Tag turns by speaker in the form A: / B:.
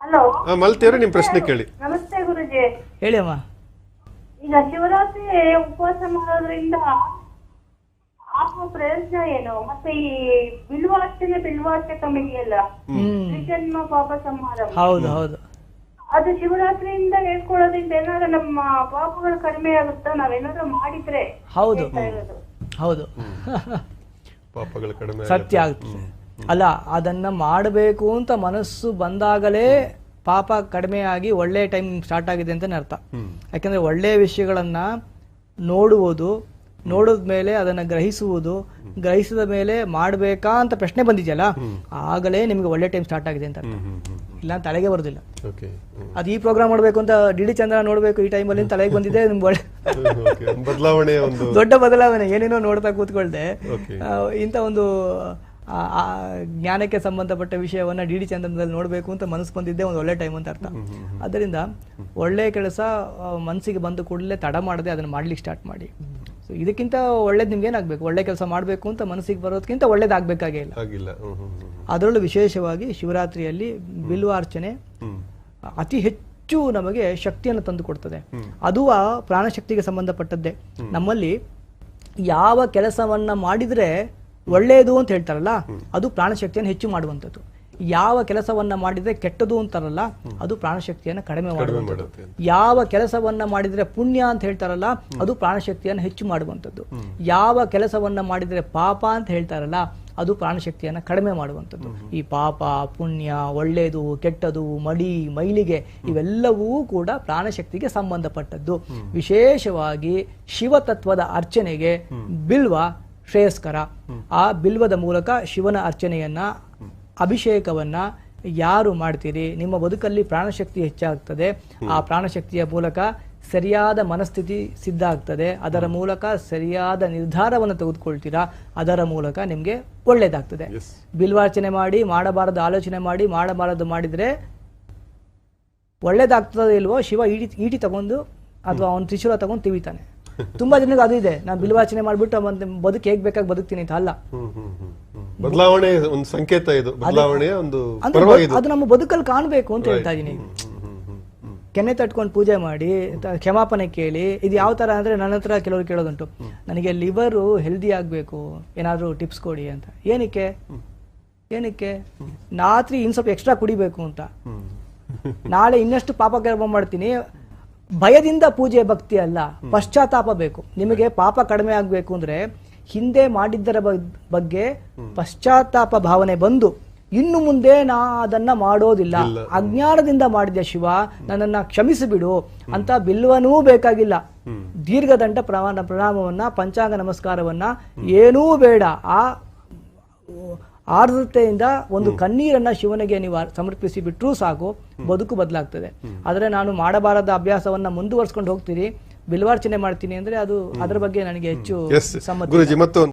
A: Hello.
B: ಆ, ಮಾಲತಿಯವರೇ ನಿಮ್ಮ ಪ್ರಶ್ನೆ ಕೇಳಿ.
A: ನಮಸ್ತೆ ಗುರುಜಿ.
C: ಹೇಳಿ ಅಮ್ಮ
A: ಈಗ ಶಿವರಾತ್ರಿ ಉಪವಾಸ ಮಾಡೋದ್ರಿಂದ ಆಗುವ ಪ್ರಯೋಜನ ಏನು? ಮತ್ತೆ ಈ ಬಿಲ್ವಾರ್ಚನೆ ಬಿಲ್ವಾರ್ಚೆ ಕಮಿಟಿಯಲ್ಲ ಜನ್ಮ
C: ಹ್ಮ್.
A: ತ್ರಿಜನ್ಮ ಪಾಪ ಸಂಹಾರ
C: ಹೌದು ಹೌದು.
A: ಅದು ಶಿವರಾತ್ರಿಯಿಂದ ಹೇಳ್ಕೊಳ್ಳೋದ್ರಿಂದ ಏನಾದ್ರು ನಮ್ಮ ಪಾಪಗಳು ಕಡಿಮೆ ಆಗುತ್ತಾ? ನಾವೇನಾದ್ರು ಮಾಡಿದ್ರೆ
C: ಹೌದು.
A: ಹೇಳ್ತಾ ಇರೋದು.
C: ಹೌದು.
B: ಪಾಪಗಳು ಕಡಿಮೆ
C: ಸತ್ಯ ಆಗುತ್ತೆ. ಅಲ್ಲ ಅದನ್ನ ಮಾಡಬೇಕು ಅಂತ ಮನಸ್ಸು ಬಂದಾಗಲೇ ಪಾಪ ಕಡಿಮೆ ಆಗಿ ಒಳ್ಳೆ ಟೈಮ್ ಸ್ಟಾರ್ಟ್ ಆಗಿದೆ ಅಂತ ಅರ್ಥ. ಯಾಕಂದ್ರೆ ಒಳ್ಳೆ ವಿಷಯಗಳನ್ನ ನೋಡುವುದು ನೋಡಿದ ಮೇಲೆ ಅದನ್ನ ಗ್ರಹಿಸುವುದು ಗ್ರಹಿಸಿದ ಮೇಲೆ ಮಾಡಬೇಕಾ ಅಂತ ಪ್ರಶ್ನೆ ಬಂದಿದೆಯಲ್ಲ ಆಗಲೇ ನಿಮಗೆ ಒಳ್ಳೆ ಟೈಮ್ ಸ್ಟಾರ್ಟ್ ಆಗಿದೆ ಅಂತ ಅರ್ಥ. ಇಲ್ಲ ತಲೆಗೆ ಬರುದಿಲ್ಲ. ಅದು ಈ ಪ್ರೋಗ್ರಾಮ್ ಮಾಡಬೇಕು ಅಂತ ಡಿ ಡಿ ಚಂದ್ರ ನೋಡಬೇಕು ಈ ಟೈಮಲ್ಲಿ ತಲೆಗೆ ಬಂದಿದೆ ನಿಮ್ಗೆ ಒಳ್ಳೆ
B: ಒಂದು
C: ದೊಡ್ಡ ಬದಲಾವಣೆ ಏನೇನೋ ನೋಡ್ತಾ ಕೂತ್ಕೊಳ್ದೆ. ಇಂತ ಇಂಥ ಒಂದು ಜ್ಞಾನಕ್ಕೆ ಸಂಬಂಧಪಟ್ಟ ವಿಷಯವನ್ನ ಡಿ ಡಿ ಚಂದ್ರನಲ್ಲಿ ನೋಡಬೇಕು ಅಂತ ಮನಸ್ಸು ಬಂದಿದ್ದೆ ಒಂದು ಒಳ್ಳೆ ಟೈಮ್ ಅಂತ ಅರ್ಥ. ಅದರಿಂದ ಒಳ್ಳೆ ಕೆಲಸ ಮನಸ್ಸಿಗೆ ಬಂದು ಕೂಡಲೇ ತಡ ಮಾಡದೆ ಅದನ್ನ ಮಾಡ್ಲಿಕ್ಕೆ ಸ್ಟಾರ್ಟ್ ಮಾಡಿ. ಸೊ ಇದಕ್ಕಿಂತ ಒಳ್ಳೇದು ನಿಮ್ಗೆ ಏನಾಗಬೇಕು? ಒಳ್ಳೆ ಕೆಲಸ ಮಾಡಬೇಕು ಅಂತ ಮನಸ್ಸಿಗೆ ಬರೋದಕ್ಕಿಂತ ಒಳ್ಳೇದಾಗಬೇಕಾಗೇ ಇಲ್ಲ. ಅದರಲ್ಲೂ ವಿಶೇಷವಾಗಿ ಶಿವರಾತ್ರಿಯಲ್ಲಿ ಬಿಲ್ವಾರ್ಚನೆ
B: ಅತಿ
C: ಅತಿ ಹೆಚ್ಚು ನಮಗೆ ಶಕ್ತಿಯನ್ನು ತಂದು ಕೊಡ್ತದೆ. ಅದು ಆ ಪ್ರಾಣಶಕ್ತಿಗೆ ಸಂಬಂಧಪಟ್ಟದ್ದೇ. ನಮ್ಮಲ್ಲಿ ಯಾವ ಕೆಲಸವನ್ನ ಮಾಡಿದ್ರೆ ಒಳ್ಳೆಯದು ಅಂತ ಹೇಳ್ತಾರಲ್ಲ ಅದು ಪ್ರಾಣಶಕ್ತಿಯನ್ನು ಹೆಚ್ಚು ಮಾಡುವಂಥದ್ದು. ಯಾವ ಕೆಲಸವನ್ನ ಮಾಡಿದ್ರೆ ಕೆಟ್ಟದು ಅಂತಾರಲ್ಲ ಅದು ಪ್ರಾಣಶಕ್ತಿಯನ್ನು ಕಡಿಮೆ ಮಾಡುವಂಥದ್ದು. ಯಾವ ಕೆಲಸವನ್ನ ಮಾಡಿದ್ರೆ ಪುಣ್ಯ ಅಂತ ಹೇಳ್ತಾರಲ್ಲ ಅದು ಪ್ರಾಣಶಕ್ತಿಯನ್ನು ಹೆಚ್ಚು ಮಾಡುವಂಥದ್ದು. ಯಾವ ಕೆಲಸವನ್ನ ಮಾಡಿದ್ರೆ ಪಾಪ ಅಂತ ಹೇಳ್ತಾರಲ್ಲ ಅದು ಪ್ರಾಣಶಕ್ತಿಯನ್ನು ಕಡಿಮೆ ಮಾಡುವಂಥದ್ದು. ಈ ಪಾಪ ಪುಣ್ಯ ಒಳ್ಳೆಯದು ಕೆಟ್ಟದು ಮಡಿ ಮೈಲಿಗೆ ಇವೆಲ್ಲವೂ ಕೂಡ ಪ್ರಾಣಶಕ್ತಿಗೆ ಸಂಬಂಧಪಟ್ಟದ್ದು. ವಿಶೇಷವಾಗಿ ಶಿವತತ್ವದ ಅರ್ಚನೆಗೆ ಬಿಲ್ವ ಶ್ರೇಯಸ್ಕರ. ಆ ಬಿಲ್ವದ ಮೂಲಕ ಶಿವನ ಅರ್ಚನೆಯನ್ನ ಅಭಿಷೇಕವನ್ನ ಯಾರು ಮಾಡ್ತೀರಿ? ನಿಮ್ಮ ಬದುಕಲ್ಲಿ ಪ್ರಾಣಶಕ್ತಿ ಹೆಚ್ಚಾಗ್ತದೆ. ಆ ಪ್ರಾಣಶಕ್ತಿಯ ಮೂಲಕ ಸರಿಯಾದ ಮನಸ್ಥಿತಿ ಸಿದ್ಧ ಆಗ್ತದೆ. ಅದರ ಮೂಲಕ ಸರಿಯಾದ ನಿರ್ಧಾರವನ್ನು ತೆಗೆದುಕೊಳ್ತೀರಾ? ಅದರ ಮೂಲಕ ನಿಮಗೆ ಒಳ್ಳೇದಾಗ್ತದೆ. ಬಿಲ್ವಾರ್ಚನೆ ಮಾಡಿ ಮಾಡಬಾರದು ಆಲೋಚನೆ ಮಾಡಿ ಮಾಡಬಾರದು ಮಾಡಿದ್ರೆ ಒಳ್ಳೇದಾಗ್ತದೆ ಇಲ್ವೋ ಶಿವ ಈಟಿ ಈಟಿ ತಗೊಂಡು ಅಥವಾ ಅವನ ತ್ರಿಶೂಲ ತಗೊಂಡು ತಿವಿತಾನೆ. ತುಂಬಾ ಜನಕ್ಕೆ ಅದು ಇದೆ. ನಾನು ಬಿಲ್ವಾಚನೆ ಮಾಡ್ಬಿಟ್ಟು ಮತ್ತೆ ಬದುಕು ಹೇಗ್ ಬೇಕಾಗಿ ಬದುಕ್ತೀನಿ ಅಂತ ಅಲ್ಲ.
B: ಬದಲಾವಣೆ ಒಂದು ಸಂಕೇತ ಇದು. ಬದಲಾವಣೆಯ ಒಂದು
C: ಅದು ನಮ್ಮ ಬದುಕಲ್ಲಿ ಕಾಣಬೇಕು ಅಂತ ಹೇಳ್ತಾ ಇದೀನಿ. ಕೆನ್ನೆ ತಟ್ಕೊಂಡು ಪೂಜೆ ಮಾಡಿ ಕ್ಷಮಾಪಣೆ ಕೇಳಿ ಇದು ಯಾವ ತರ ಅಂದ್ರೆ ನನ್ನ ಹತ್ರ ಕೆಲವರು ಕೇಳೋದುಂಟು. ನನಗೆ ಲಿವರು ಹೆಲ್ದಿ ಆಗಬೇಕು ಏನಾದರೂ ಟಿಪ್ಸ್ ಕೊಡಿ ಅಂತ. ಏನಕ್ಕೆ? ಏನಕ್ಕೆ? ರಾತ್ರಿ ಇನ್ ಸ್ವಲ್ಪ ಎಕ್ಸ್ಟ್ರಾ ಕುಡಿಬೇಕು ಅಂತ. ನಾಳೆ ಇನ್ನಷ್ಟು ಪಾಪ ಗರ್ಭ ಮಾಡ್ತೀನಿ. ಭಯದಿಂದ ಪೂಜೆ ಭಕ್ತಿ ಅಲ್ಲ ಪಶ್ಚಾತ್ತಾಪ ಬೇಕು. ನಿಮಗೆ ಪಾಪ ಕಡಿಮೆ ಆಗಬೇಕು ಅಂದ್ರೆ ಹಿಂದೆ ಮಾಡಿದ್ದರ ಬಗ್- ಬಗ್ಗೆ ಪಶ್ಚಾತ್ತಾಪ ಭಾವನೆ ಬಂದು ಇನ್ನು ಮುಂದೆ ನಾ ಅದನ್ನ ಮಾಡೋದಿಲ್ಲ. ಅಜ್ಞಾನದಿಂದ ಮಾಡಿದೆ ಶಿವ ನನ್ನನ್ನ ಕ್ಷಮಿಸಿಬಿಡು ಅಂತ ಬಿಲ್ವನೂ ಬೇಕಾಗಿಲ್ಲ. ದೀರ್ಘದಂಡ ಪ್ರಮಾಣ ಪ್ರಣಾಮವನ್ನ ಪಂಚಾಂಗ ನಮಸ್ಕಾರವನ್ನ ಏನೂ ಬೇಡ. ಆ ಆರ್ದ್ರತೆಯಿಂದ ಒಂದು ಕಣ್ಣೀರನ್ನ ಶಿವನಿಗೆ ನೀವು ಸಮರ್ಪಿಸಿ ಬಿಟ್ಟರೂ ಸಾಕು ಬದುಕು ಬದಲಾಗ್ತದೆ. ಆದರೆ ನಾನು ಮಾಡಬಾರದ ಅಭ್ಯಾಸವನ್ನ ಮುಂದುವರ್ಸ್ಕೊಂಡು ಹೋಗ್ತೀರಿ ಬಿಲ್ವಾರ್ಚನೆ ಮಾಡ್ತೀನಿ ಅಂದ್ರೆ ಅದು ಅದರ ಬಗ್ಗೆ ನನಗೆ ಹೆಚ್ಚು ಸಮ್ಮತಿ